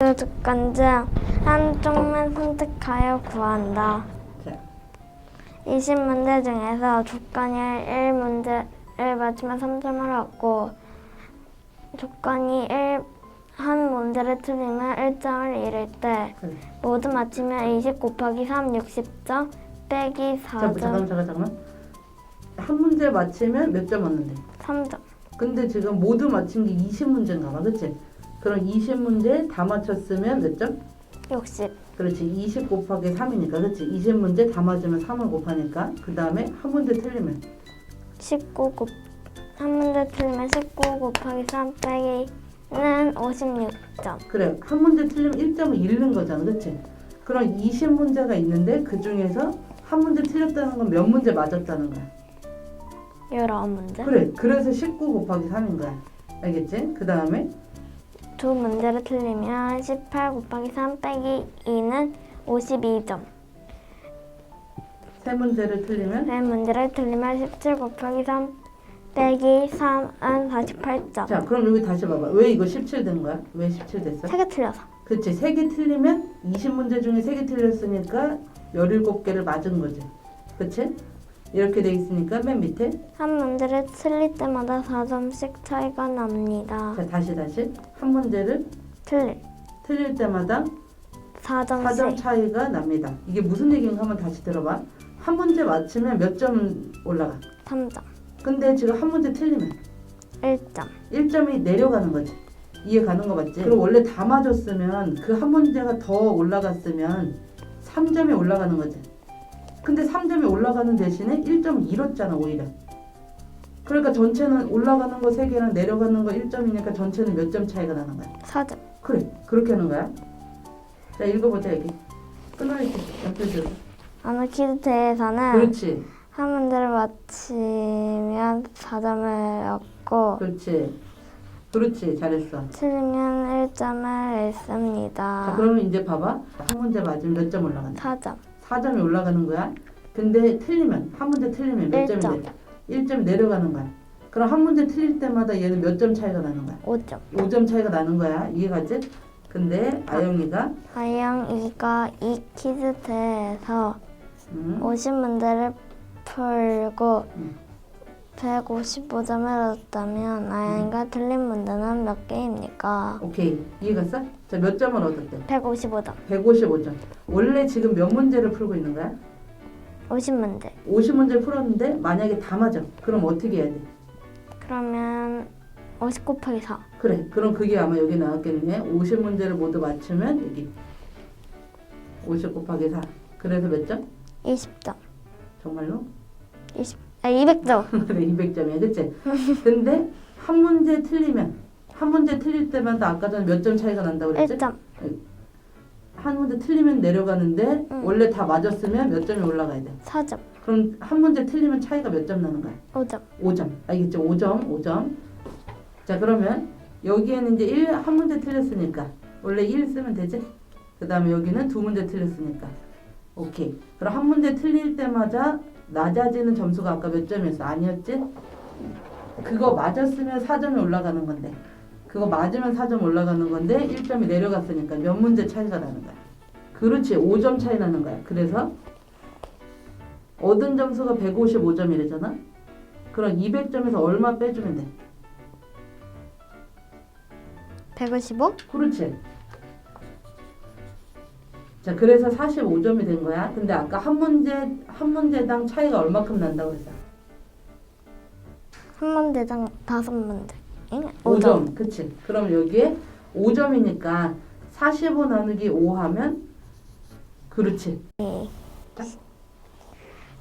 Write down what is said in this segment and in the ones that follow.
두건중 한쪽만 선택하여 구한다. 자, 20문제 중에서 조건이 1문제를 맞추면 3점을 얻고 조건이 1, 한 문제를 틀리면 1점을 잃을 때 그래. 모두 맞추면 20 곱하기 3, 60점 빼기 자, 뭐, 4점, 잠깐 잠깐 잠깐. 한 문제 맞히면 몇점 얻는데? 3점. 근데 지금 모두 맞힌 게 20문제인가 봐. 그치? 그럼 20문제 다 맞췄으면 몇 점? 60. 그렇지. 20 곱하기 3이니까. 그치? 20문제 다 맞으면 3을 곱하니까. 그 다음에 한 문제 틀리면 19 곱, 한 문제 틀리면 19 곱하기 3 빼기는 56점. 그래. 한 문제 틀리면 1점을 잃는 거잖아. 그치? 그럼 20문제가 있는데 그 중에서 한 문제 틀렸다는 건 몇 문제 맞았다는 거야. 19문제. 그래. 그래서 19 곱하기 3인 거야. 알겠지? 그 다음에 두 문제를 틀리면 18 곱하기 3 빼기 2는 52점. 세 문제를 틀리면 네 문제를 틀리면 17 곱하기 3 빼기 3은 48점. 자, 그럼 여기 다시 봐봐. 왜 이거 17 된 거야? 왜 17 됐어? 세 개 틀려서. 그치. 3개 틀리면 20문제 중에 3개 틀렸으니까 17개를 맞은 거지. 그치? 이렇게 돼 있으니까 맨 밑에 한 문제를 틀릴 때마다 4점씩 차이가 납니다. 자, 다시 다시 한 문제를 틀릴 틀릴 때마다 4점 4점씩 차이가 납니다. 이게 무슨 얘기인가 한번 다시 들어봐. 한 문제 맞히면 몇 점 올라가? 3점. 근데 지금 한 문제 틀리면 1점. 1점이 내려가는 거지. 이해 가는 거 맞지? 그럼 원래 다 맞았으면 그 한 문제가 더 올라갔으면 3점이 올라가는 거지. 근데 3점이 올라가는 대신에 1점 잃었잖아, 오히려. 그러니까 전체는 올라가는 거 3개랑 내려가는 거 1점이니까 전체는 몇 점 차이가 나는 거야. 4점. 그래, 그렇게 하는 거야. 자, 읽어보자, 여기. 끊어있지, 연필대로. 어느 퀴즈대에서는 그렇지, 한 문제를 맞히면 4점을 얻고 그렇지. 그렇지, 잘했어. 틀리면 1점을 자, 잃습니다. 그러면 이제 봐봐. 한 문제 맞으면 몇 점 올라간다? 4점. 4점이 올라가는 거야. 근데 틀리면 한 문제 틀리면 몇 점이 점. 돼? 1점이 내려가는 거야. 그럼 한 문제 틀릴 때마다 얘는 몇 점 차이가 나는 거야? 5점. 5점 차이가 나는 거야. 이해가지? 근데 아영이가 아영이가 이 퀴즈대에서 음, 50문제를 풀고 음. 155점 을 얻었다면 아영이가 틀린 문제는 몇 개입니까? 오케이 이해갔어? 자 몇 점을 얻었대? 155점. 155점. 원래 지금 몇 문제를 풀고 있는 거야? 50문제. 50문제를 풀었는데 만약에 다 맞아. 그럼 어떻게 해야 돼? 그러면 50 곱하기 4. 그래. 그럼 그게 아마 여기 나왔겠네. 50문제를 모두 맞추면 여기 50 곱하기 4. 그래서 몇 점? 20점. 정말로? 20, 아, 200점. 그래 200점이야 그치? 근데 한 문제 틀리면 한 문제 틀릴 때마다 아까 전에 몇 점 차이가 난다고 그랬지? 1점. 한 문제 틀리면 내려가는데 응. 원래 다 맞았으면 몇 점이 올라가야 돼? 4점. 그럼 한 문제 틀리면 차이가 몇 점 나는 거야? 5점. 5점 알겠죠? 5점 5점 자 그러면 여기에는 이제 1, 한 문제 틀렸으니까 원래 1 쓰면 되지? 그 다음에 여기는 두 문제 틀렸으니까 오케이 그럼 한 문제 틀릴 때마다 낮아지는 점수가 아까 몇 점이었어? 아니었지? 그거 맞았으면 4점이 올라가는 건데 그거 맞으면 4점 올라가는 건데 1점이 내려갔으니까 몇 문제 차이가 나는 거야 그렇지 5점 차이 나는 거야 그래서 얻은 점수가 155점이래잖아 그럼 200점에서 얼마 빼주면 돼? 155? 그렇지. 자, 그래서 45점이 된 거야. 근데 아까 한 문제 한 문제당 차이가 얼마큼 난다고 했어? 한 문제당 다섯 문제. 응? 5점. 그치? 그럼 여기에 5점이니까 45 나누기 5 하면 그렇지.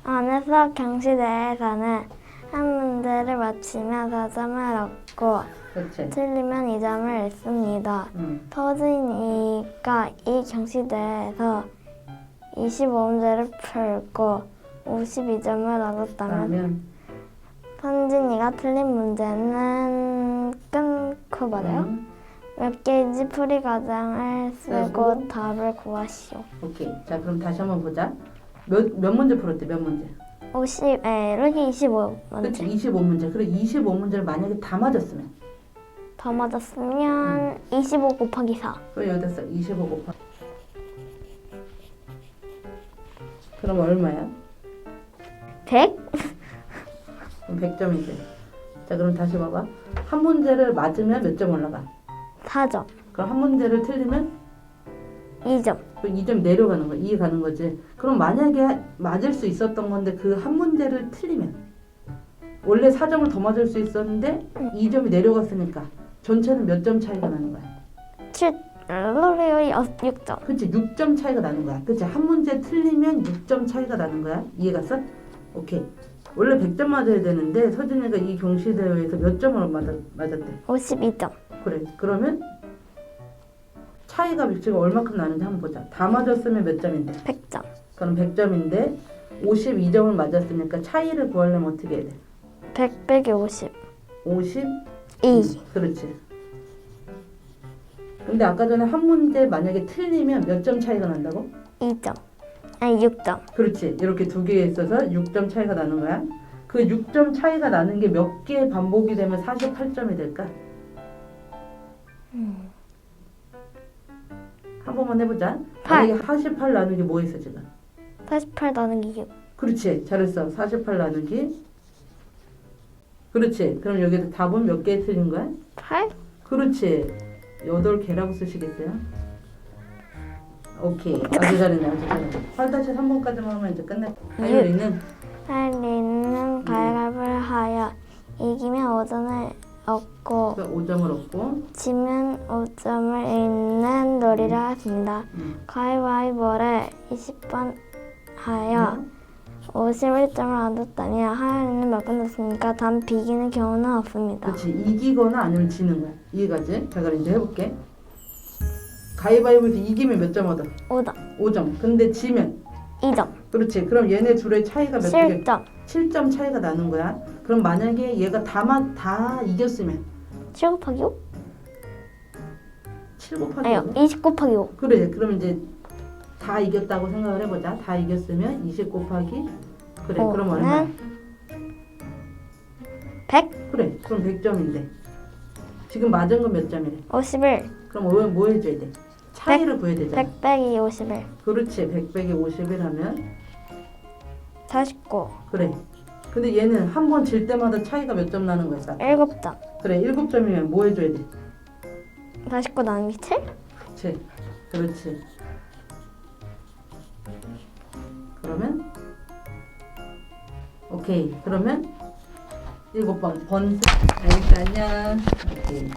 안에서 경시대에서는 한 문제를 맞히면 4점을 얻고 그렇지. 틀리면 2점을 잃습니다. 응. 서진이가 이 경시대에서 25문제를 풀고 52점을 얻었다면 그러면 선진이가 틀린 문제는 끊고 말해요. 응. 몇 개인지 풀이 과정을 쓰고 쓰고. 답을 구하시오. 오케이. 자, 그럼 다시 한번 보자. 몇, 몇 문제 풀었대? 몇 문제? 50, 에, 여기 25문제. 그치? 25문제. 그래 25문제를 만약에 다 맞았으면 더 맞았으면 25 곱하기 4. 그럼 여기다 써. 25 곱하. 그럼 얼마야? 100? 그럼 100점이지. 자, 그럼 다시 봐봐. 한 문제를 맞으면 몇 점 올라가? 4점. 그럼 한 문제를 틀리면 2점. 그 2점 내려가는 거야. 2 가는 거지. 그럼 만약에 맞을 수 있었던 건데 그 한 문제를 틀리면 원래 4점을 더 맞을 수 있었는데 2점이 내려갔으니까 전체는 몇 점 차이가 나는 거야. 7, 로레오이 6점. 그치 6점 차이가 나는 거야 그치 한 문제 틀리면 6점 차이가 나는 거야 이해갔어? 오케이 원래 100점 맞아야 되는데 서진이가 이 경시 대회에서 몇 점을 맞았, 맞았대 52점. 그래 그러면 차이가 지금 얼마큼 나는지 한번 보자 다 맞았으면 몇 점인데 100점. 그럼 100점인데 52점을 맞았으니까 차이를 구하려면 어떻게 해야 돼? 100 빼기 50. 50? 2. 그렇지 근데 아까 전에 한 문제 만약에 틀리면 몇 점 차이가 난다고? 2점. 아니 6점. 그렇지. 이렇게 두 개에 있어서 6점 차이가 나는 거야. 그 6점 차이가 나는 게 몇 개 반복이 되면 48점이 될까? 한 번만 해보자. 팔. 만약에 48 나누기 뭐 있어 지금? 48 나누기 6. 그렇지. 잘했어. 48 나누기. 그렇지. 그럼 여기서 답은 몇 개 틀린 거야? 8? 그렇지. 8개라고 쓰시겠어요? 오케이. 아주 잘했네. 아주 잘했네. 8-3번까지만 하면 이제 끝내. 하율이는 할리는 가위바위보를 하여 이기면 5점을 얻고 5점을 얻고 지면 5점을 잃는 놀이를 하십니다. 음. 가위바위보를 20번 하여 51점을 얻었다면 하연이는 몇번 넣습니까? 단 비기는 경우는 없습니다. 그렇지 이기거나 아니면 지는 거야 이해가지? 자 그럼 이제 해볼게 가위바위보에서 이기면 몇 점 얻어? 5점, 5점 근데 지면 2점, 그렇지 그럼 얘네 둘의 차이가 몇 개? 7점, 7점 차이가 나는 거야 그럼 만약에 얘가 다만 다 이겼으면 7 곱하기 5? 7 곱하기 아니요, 5 20 곱하기 5. 그래 그럼 이제 다 이겼다고 생각을 해보자. 다 이겼으면 20 곱하기 그래. 그럼 얼마? 100, 그래. 그럼 100점인데. 지금 맞은 건 몇 점이래? 51, 그럼 뭐, 뭐 해줘야 돼? 차이를 구해야 되잖아. 100 빼기 51, 그렇지. 100 빼기 50을 하면 49, 그래. 근데 얘는 한 번 질 때마다 차이가 몇 점 나는 거야 딱. 7점, 그래. 7점이면 뭐 해줘야 돼? 49 나누기 7? 그렇지 그렇지 오케이. 그러면 일곱 번. 번수 알겠어. 안녕. 오케이